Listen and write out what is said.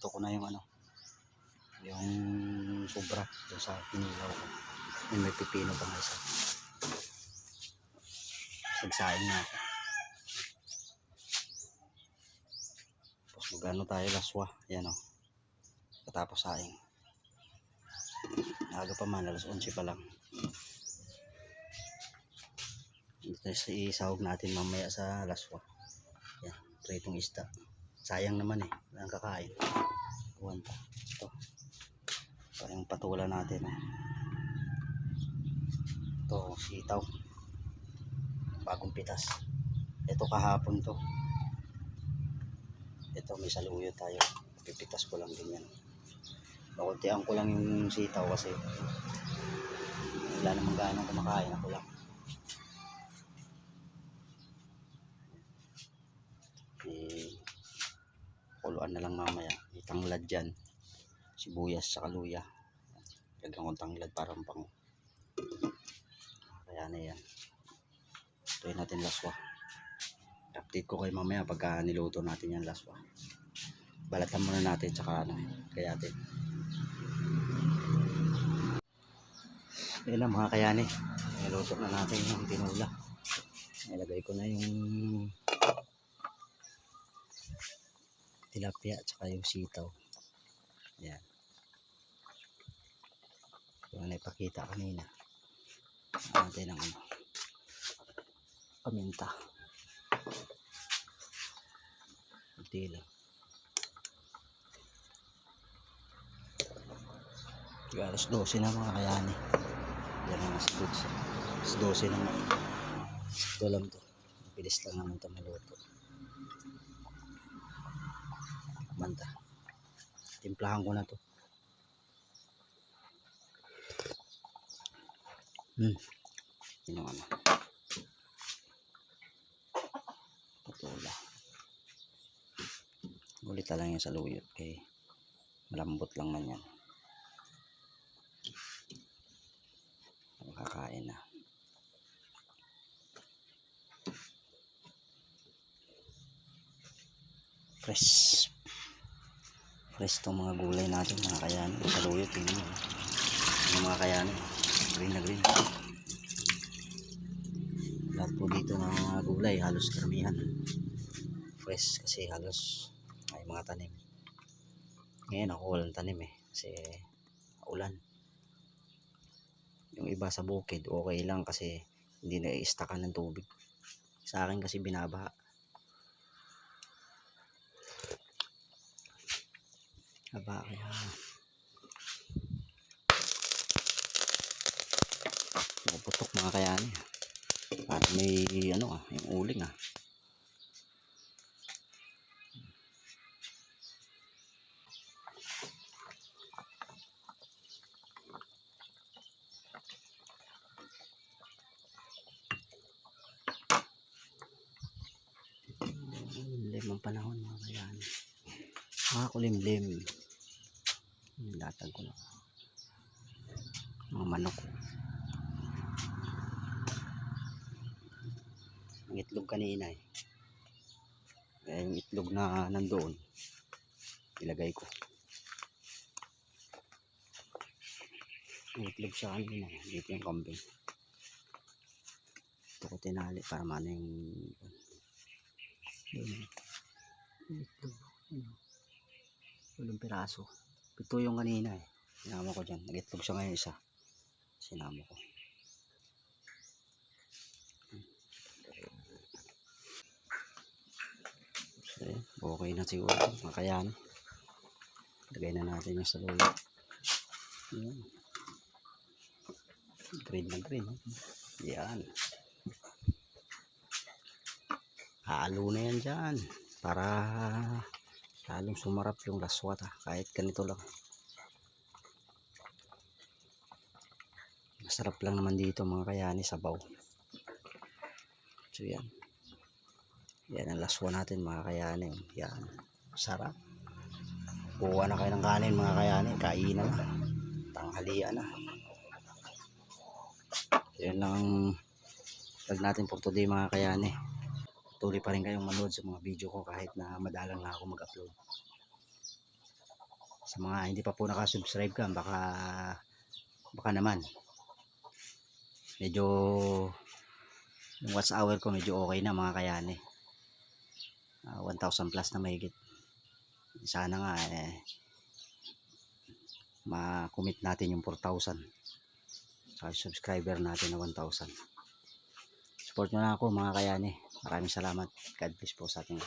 Ito ko na yung ano, yung sobra doon sa pinilaw ko. Yung may pipino pa nga isa. Sagsain na ako. Tapos magano tayo laswa. Yan o. Katapos saing. Aga pa man, alas 11 pa lang. Isahog natin mamaya sa laswa. Yan, pritong isda. Sayang naman eh, walang kakain. Kuwan pa. Ito. Ito yung patula natin. Eh. Ito, sitaw. Bagong pitas. Ito kahapon to. Ito, may saluyot tayo. Pipitas ko lang din yan. Bakuntihan ko lang yung sitaw kasi wala namang ganong kumakain ako lang. Eh, na lang mamaya. May tanglad dyan. Sibuyas sa kaluya. Lagyan ko tanglad parang pang kaya na yan. Tuloy natin laswa. Update ko kayo mamaya pagka niluto natin yan laswa. Balatan muna natin tsaka ano, kaya natin. Ayun na mga kayani. Niluto na natin yung tinula. Nilagay ko na yung tilapia at saka yung sitaw. Yan. Yung naipakita kanina. Natin ang ano. Paminta. Kunti lang. Alas 12 na mga kayani. Yan ang nasa goods. Alas 12 na mga. Ito lang to. Bilis lang naman ito maluto. Manta. Timplahan ko na to. Hmm. Yung ano. Patula. Gulita lang yung saluyot kay malambot lang man yan. Makakain na. Fresh. Fresh tong mga gulay natin mga kayan. Saluyot yun yun. Yung mga kayan. Green na green. Lahat po dito ng mga gulay halos karamihan. Fresh kasi halos may mga tanim. Ngayon ako walang tanim eh. Kasi ulan. Yung iba sa bukid okay lang kasi hindi na i-stackan ng tubig. Sa akin kasi binabaha. Aba kaya Puputok mga kayani. Parang may ano ah, yung uling ah. Panahon mga kayani. Makakulimlim. Latag ko lang. Mga manok. Ang itlog kanina eh. Kaya yung itlog na nandoon, ilagay ko. Itlog sa kanina, dito yung kambing. Ito ko tinali para maano yung yun. Yung itlog. Ano? Walang piraso. Pito yung kanina eh. Sinama ko dyan. Nag-itlog siya ngayon isa. Sinama ko. So, okay na siguro. Makayan. Lagay na natin yung saluyo. Yan. Green na green. Yan. Halo na yan dyan. Para lalong sumarap yung laswat ha. Kahit ganito lang. Masarap lang naman dito mga kayani sabaw. So yan. Yan ang laswa natin mga kayani. Yan. Sarap. Kuha na kayo ng kanin mga kayani. Kainan na. Tanghalian na. Yan lang vlog natin for today mga kayani. Tuloy pa rin kayong manood sa mga video ko kahit na madalang na ako mag-upload. Sa mga hindi pa po nakasubscribe ka, baka baka naman. Medyo yung watch hour ko medyo okay na mga kayane. Ah, 1,000 plus na mahigit. Sana nga eh ma-commit natin yung 4,000 sa subscriber natin na 1,000 support nyo na ako mga kayane maraming salamat. God bless po sa ating